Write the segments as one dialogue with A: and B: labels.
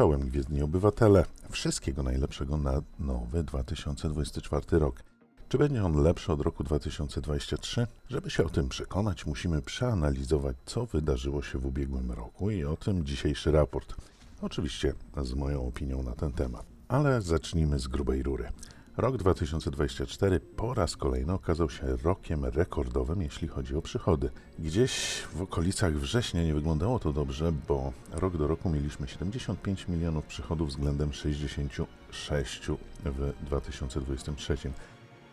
A: Czołem Gwiezdni Obywatele. Wszystkiego najlepszego na nowy 2024 rok. Czy będzie on lepszy od roku 2023? Żeby się o tym przekonać, musimy przeanalizować, co wydarzyło się w ubiegłym roku i o tym dzisiejszy raport. Oczywiście z moją opinią na ten temat. Ale zacznijmy z grubej rury. Rok 2024 po raz kolejny okazał się rokiem rekordowym, jeśli chodzi o przychody. Gdzieś w okolicach września nie wyglądało to dobrze, bo rok do roku mieliśmy 75 milionów przychodów względem 66 w 2023.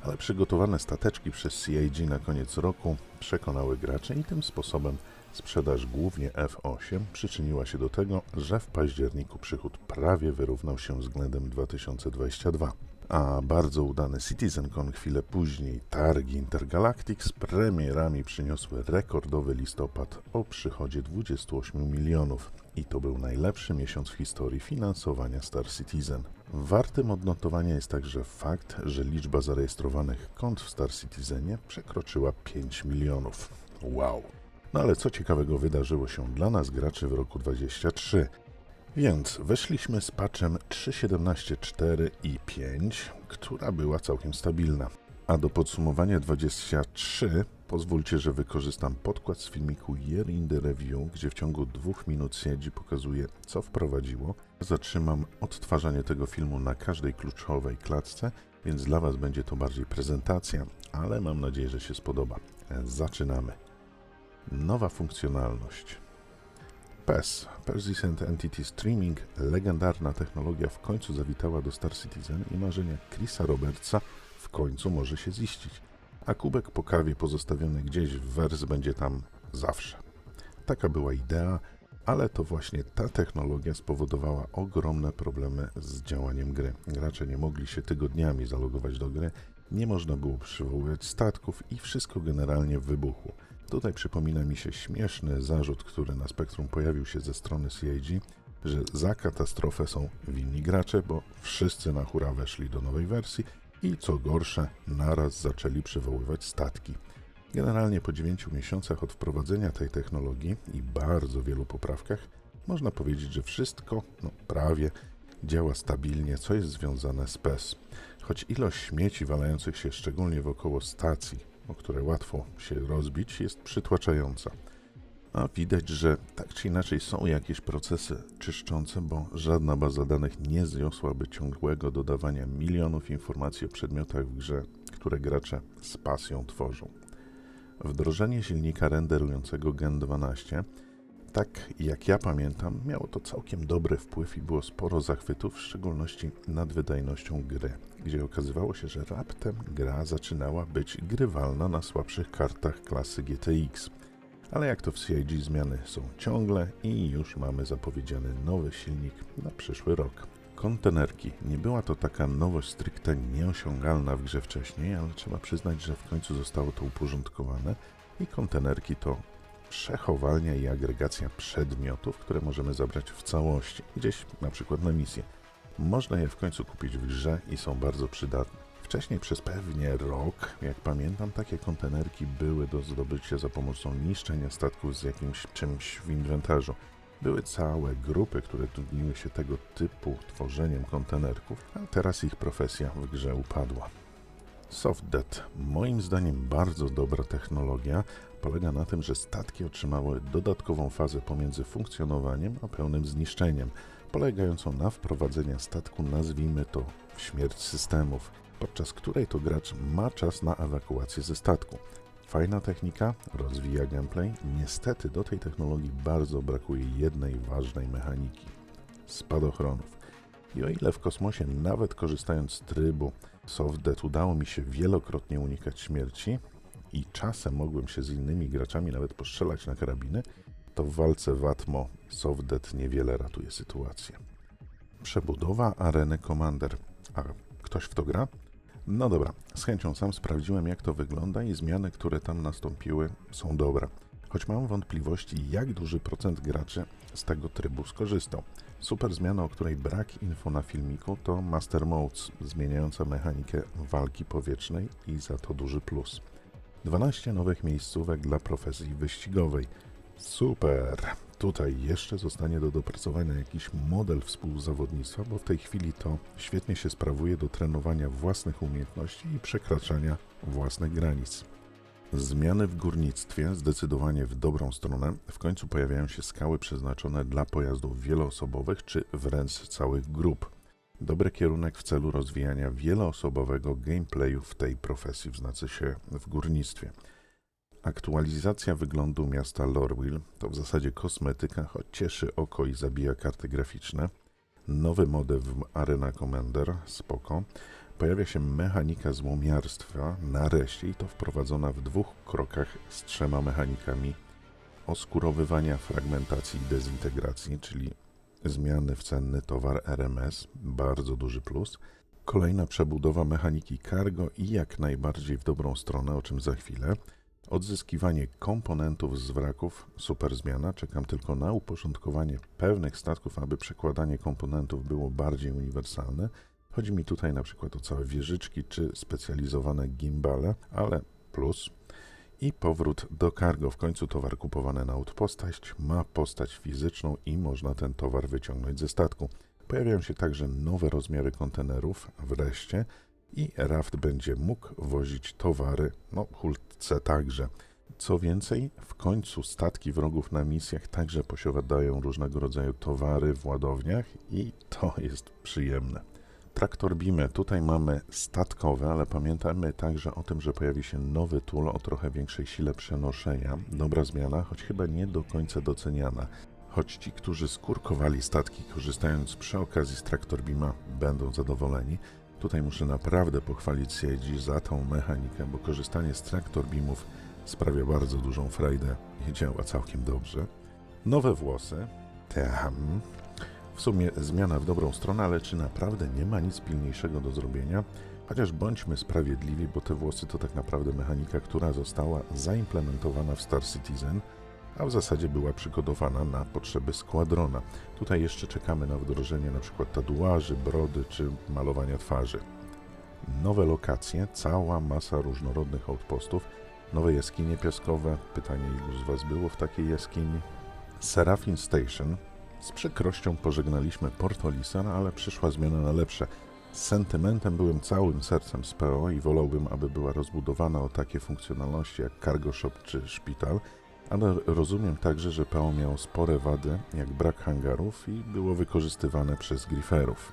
A: Ale przygotowane stateczki przez CIG na koniec roku przekonały graczy i tym sposobem sprzedaż głównie F8 przyczyniła się do tego, że w październiku przychód prawie wyrównał się względem 2022 a bardzo udany CitizenCon chwilę później targi Intergalactic z premierami przyniosły rekordowy listopad o przychodzie 28 milionów i to był najlepszy miesiąc w historii finansowania Star Citizen. Wartym odnotowania jest także fakt, że liczba zarejestrowanych kont w Star Citizenie przekroczyła 5 milionów. Wow! No ale co ciekawego wydarzyło się dla nas graczy w roku 2023? Więc weszliśmy z patchem 3.17.4 i 5, która była całkiem stabilna. A do podsumowania 23 pozwólcie, że wykorzystam podkład z filmiku Year in the Review, gdzie w ciągu dwóch minut siedzi pokazuje, co wprowadziło. Zatrzymam odtwarzanie tego filmu na każdej kluczowej klatce, więc dla Was będzie to bardziej prezentacja, ale mam nadzieję, że się spodoba. Zaczynamy. Nowa funkcjonalność. PES, Persistent Entity Streaming, legendarna technologia w końcu zawitała do Star Citizen i marzenia Chrisa Robertsa w końcu może się ziścić, a kubek po kawie pozostawiony gdzieś w wers będzie tam zawsze. Taka była idea, ale to właśnie ta technologia spowodowała ogromne problemy z działaniem gry. Gracze nie mogli się tygodniami zalogować do gry, nie można było przywoływać statków i wszystko generalnie wybuchło. Tutaj przypomina mi się śmieszny zarzut, który na spektrum pojawił się ze strony CIG, że za katastrofę są winni gracze, bo wszyscy na hura weszli do nowej wersji i co gorsze, naraz zaczęli przywoływać statki. Generalnie po 9 miesiącach od wprowadzenia tej technologii i bardzo wielu poprawkach, można powiedzieć, że wszystko, no prawie, działa stabilnie, co jest związane z PES. Choć ilość śmieci walających się szczególnie wokoło stacji o które łatwo się rozbić, jest przytłaczająca. A widać, że tak czy inaczej są jakieś procesy czyszczące, bo żadna baza danych nie zniosłaby ciągłego dodawania milionów informacji o przedmiotach w grze, które gracze z pasją tworzą. Wdrożenie silnika renderującego Gen 12 tak jak ja pamiętam, miało to całkiem dobry wpływ i było sporo zachwytów, w szczególności nad wydajnością gry, gdzie okazywało się, że raptem gra zaczynała być grywalna na słabszych kartach klasy GTX. Ale jak to w CIG zmiany są ciągle i już mamy zapowiedziany nowy silnik na przyszły rok. Kontenerki. Nie była to taka nowość stricte nieosiągalna w grze wcześniej, ale trzeba przyznać, że w końcu zostało to uporządkowane i kontenerki to przechowalnia i agregacja przedmiotów, które możemy zabrać w całości, gdzieś na przykład na misję. Można je w końcu kupić w grze i są bardzo przydatne. Wcześniej przez pewnie rok, jak pamiętam, takie kontenerki były do zdobycia za pomocą niszczenia statków z jakimś czymś w inwentarzu. Były całe grupy, które trudniły się tego typu tworzeniem kontenerków, a teraz ich profesja w grze upadła. SoftDead, moim zdaniem bardzo dobra technologia, polega na tym, że statki otrzymały dodatkową fazę pomiędzy funkcjonowaniem a pełnym zniszczeniem, polegającą na wprowadzeniu statku, nazwijmy to, w śmierć systemów, podczas której to gracz ma czas na ewakuację ze statku. Fajna technika, rozwija gameplay. Niestety do tej technologii bardzo brakuje jednej ważnej mechaniki spadochronów. I o ile w kosmosie, nawet korzystając z trybu SoftDead, udało mi się wielokrotnie unikać śmierci, i czasem mogłem się z innymi graczami nawet postrzelać na karabiny, to w walce w Atmo Softdead niewiele ratuje sytuację. Przebudowa areny Commander. A ktoś w to gra? No dobra, z chęcią sam sprawdziłem jak to wygląda i zmiany, które tam nastąpiły są dobre. Choć mam wątpliwości, jak duży procent graczy z tego trybu skorzystał. Super zmiana, o której brak info na filmiku, to Master Modes, zmieniająca mechanikę walki powietrznej i za to duży plus. 12 nowych miejscówek dla profesji wyścigowej. Super! Tutaj jeszcze zostanie do dopracowania jakiś model współzawodnictwa, bo w tej chwili to świetnie się sprawuje do trenowania własnych umiejętności i przekraczania własnych granic. Zmiany w górnictwie zdecydowanie w dobrą stronę. W końcu pojawiają się skały przeznaczone dla pojazdów wieloosobowych czy wręcz całych grup. Dobry kierunek w celu rozwijania wieloosobowego gameplayu w tej profesji, znaczy się w górnictwie. Aktualizacja wyglądu miasta Lorwil to w zasadzie kosmetyka, choć cieszy oko i zabija karty graficzne. Nowy model w Arena Commander, spoko. Pojawia się mechanika złomiarstwa, nareszcie i to wprowadzona w dwóch krokach z trzema mechanikami oskurowywania, fragmentacji i dezintegracji, czyli zmiany w cenny towar RMS, bardzo duży plus. Kolejna przebudowa mechaniki cargo i jak najbardziej w dobrą stronę, o czym za chwilę. Odzyskiwanie komponentów z wraków, super zmiana. Czekam tylko na uporządkowanie pewnych statków, aby przekładanie komponentów było bardziej uniwersalne. Chodzi mi tutaj na przykład o całe wieżyczki czy specjalizowane gimbale, ale plus. I powrót do cargo. W końcu towar kupowany na outpostaść ma postać fizyczną i można ten towar wyciągnąć ze statku. Pojawiają się także nowe rozmiary kontenerów wreszcie i raft będzie mógł wozić towary, no hulce także. Co więcej, w końcu statki wrogów na misjach także posiadają różnego rodzaju towary w ładowniach i to jest przyjemne. Traktor Bimy, tutaj mamy statkowe, ale pamiętajmy także o tym, że pojawi się nowy tool o trochę większej sile przenoszenia. Dobra zmiana, choć chyba nie do końca doceniana. Choć ci, którzy skurkowali statki korzystając przy okazji z Traktor Bima będą zadowoleni, Tutaj muszę naprawdę pochwalić CIG za tą mechanikę, bo korzystanie z traktor beamów sprawia bardzo dużą frajdę i działa całkiem dobrze. Nowe włosy. Tam. W sumie zmiana w dobrą stronę, ale czy naprawdę nie ma nic pilniejszego do zrobienia? Chociaż bądźmy sprawiedliwi, bo te włosy to tak naprawdę mechanika, która została zaimplementowana w Star Citizen, a w zasadzie była przygotowana na potrzeby składrona. Tutaj jeszcze czekamy na wdrożenie np. tatuaży, brody czy malowania twarzy. Nowe lokacje, cała masa różnorodnych outpostów, nowe jaskinie piaskowe. Pytanie, ilu z Was było w takiej jaskini? Serafin Station. Z przykrością pożegnaliśmy Portolisan, ale przyszła zmiana na lepsze. Z sentymentem byłem całym sercem z PO i wolałbym, aby była rozbudowana o takie funkcjonalności jak cargo shop czy szpital, ale rozumiem także, że PO miało spore wady, jak brak hangarów i było wykorzystywane przez griferów.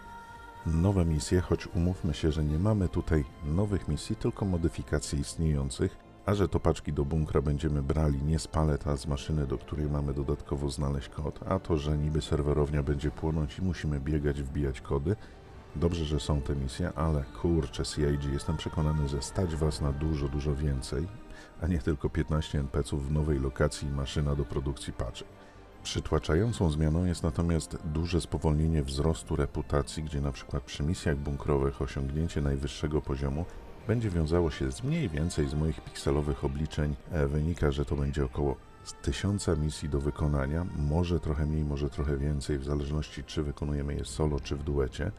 A: Nowe misje, choć umówmy się, że nie mamy tutaj nowych misji, tylko modyfikacji istniejących, a że to paczki do bunkra będziemy brali nie z palet, a z maszyny, do której mamy dodatkowo znaleźć kod, a to, że niby serwerownia będzie płonąć i musimy biegać, wbijać kody, Dobrze, że są te misje, ale kurczę CIG, jestem przekonany, że stać Was na dużo, dużo więcej, a nie tylko 15 NPC-ów w nowej lokacji i maszyna do produkcji patchy. Przytłaczającą zmianą jest natomiast duże spowolnienie wzrostu reputacji, gdzie na przykład przy misjach bunkrowych osiągnięcie najwyższego poziomu będzie wiązało się z mniej więcej z moich pikselowych obliczeń. E, wynika, że to będzie około tysiąca misji do wykonania, może trochę mniej, może trochę więcej, w zależności czy wykonujemy je solo, czy w duecie.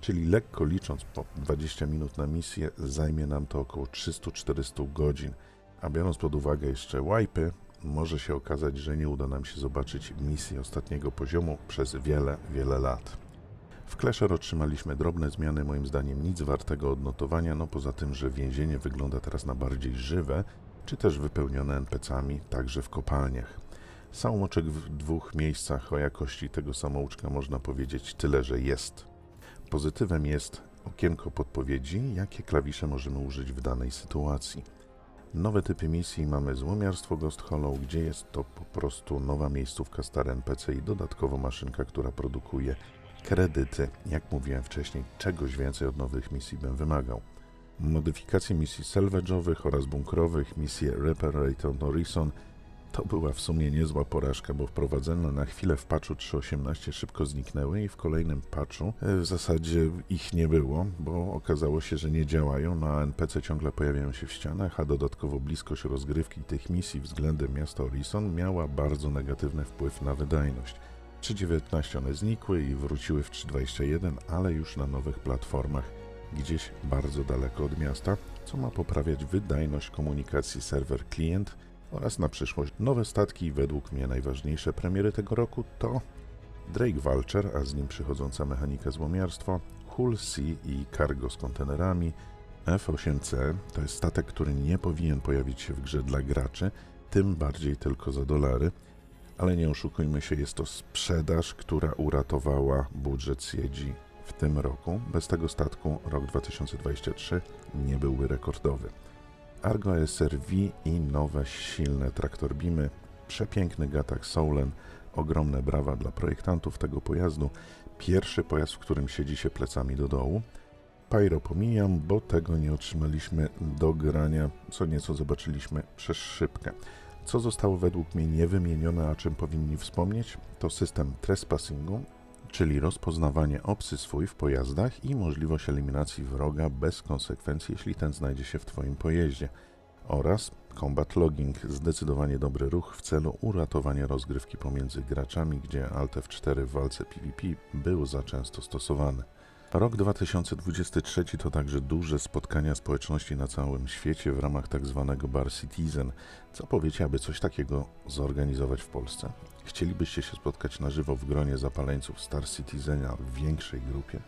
A: Czyli lekko licząc po 20 minut na misję, zajmie nam to około 300-400 godzin. A biorąc pod uwagę jeszcze wipy, może się okazać, że nie uda nam się zobaczyć misji ostatniego poziomu przez wiele, wiele lat. W Clasher otrzymaliśmy drobne zmiany, moim zdaniem nic wartego odnotowania, no poza tym, że więzienie wygląda teraz na bardziej żywe, czy też wypełnione NPC-ami, także w kopalniach. Samouczek w dwóch miejscach o jakości tego samouczka można powiedzieć tyle, że jest. Pozytywem jest okienko podpowiedzi, jakie klawisze możemy użyć w danej sytuacji. Nowe typy misji mamy złomiarstwo Ghost Hollow, gdzie jest to po prostu nowa miejscówka star NPC i dodatkowo maszynka, która produkuje kredyty. Jak mówiłem wcześniej, czegoś więcej od nowych misji bym wymagał. Modyfikacje misji salvage'owych oraz bunkrowych, misje Reparation Horizon to była w sumie niezła porażka, bo wprowadzone na chwilę w patchu 3.18 szybko zniknęły i w kolejnym patchu e, w zasadzie ich nie było, bo okazało się, że nie działają, no a NPC ciągle pojawiają się w ścianach, a dodatkowo bliskość rozgrywki tych misji względem miasta Horizon miała bardzo negatywny wpływ na wydajność. 3.19 one znikły i wróciły w 3.21, ale już na nowych platformach, gdzieś bardzo daleko od miasta, co ma poprawiać wydajność komunikacji serwer-klient, oraz na przyszłość nowe statki. Według mnie najważniejsze premiery tego roku to Drake Vulture, a z nim przychodząca mechanika złomiarstwo, Hull Sea i cargo z kontenerami, F8C to jest statek, który nie powinien pojawić się w grze dla graczy, tym bardziej tylko za dolary, ale nie oszukujmy się, jest to sprzedaż, która uratowała budżet Siedzi w tym roku. Bez tego statku rok 2023 nie byłby rekordowy. Argo SRV i nowe silne traktorbimy, przepiękny gatak Soulen, ogromne brawa dla projektantów tego pojazdu. Pierwszy pojazd, w którym siedzi się plecami do dołu. Pyro pomijam, bo tego nie otrzymaliśmy do grania, co nieco zobaczyliśmy przez szybkę. Co zostało według mnie niewymienione, a czym powinni wspomnieć, to system trespassingu, czyli rozpoznawanie obcy swój w pojazdach i możliwość eliminacji wroga bez konsekwencji, jeśli ten znajdzie się w Twoim pojeździe. Oraz combat logging, zdecydowanie dobry ruch w celu uratowania rozgrywki pomiędzy graczami, gdzie Alt F4 w walce PvP był za często stosowany. Rok 2023 to także duże spotkania społeczności na całym świecie w ramach tzw. Bar Citizen. Co powiecie, aby coś takiego zorganizować w Polsce? Chcielibyście się spotkać na żywo w gronie zapaleńców Star Citizena w większej grupie?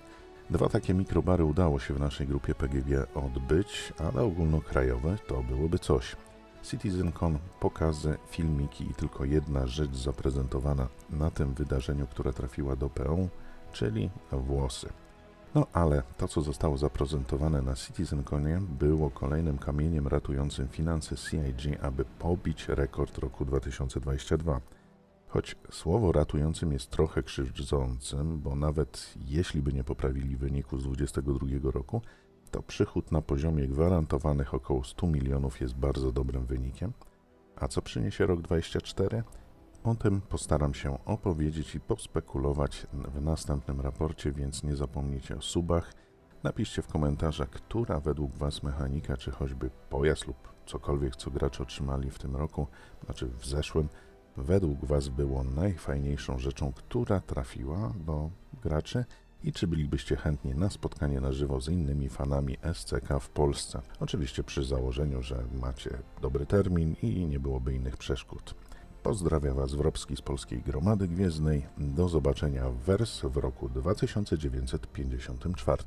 A: Dwa takie mikrobary udało się w naszej grupie PGG odbyć, ale ogólnokrajowe to byłoby coś. CitizenCon, pokazy, filmiki i tylko jedna rzecz zaprezentowana na tym wydarzeniu, które trafiła do PO, czyli włosy. No ale to, co zostało zaprezentowane na CitizenConie, było kolejnym kamieniem ratującym finanse CIG, aby pobić rekord roku 2022. Choć słowo ratującym jest trochę krzywdzącym, bo nawet jeśli by nie poprawili wyniku z 2022 roku, to przychód na poziomie gwarantowanych około 100 milionów jest bardzo dobrym wynikiem. A co przyniesie rok 2024? O tym postaram się opowiedzieć i pospekulować w następnym raporcie, więc nie zapomnijcie o subach. Napiszcie w komentarzach, która według Was mechanika, czy choćby pojazd lub cokolwiek, co gracze otrzymali w tym roku, znaczy w zeszłym, według Was było najfajniejszą rzeczą, która trafiła do graczy i czy bylibyście chętni na spotkanie na żywo z innymi fanami SCK w Polsce. Oczywiście przy założeniu, że macie dobry termin i nie byłoby innych przeszkód. Pozdrawia Was Wrobski z Polskiej Gromady Gwiezdnej. Do zobaczenia w Wers w roku 2954.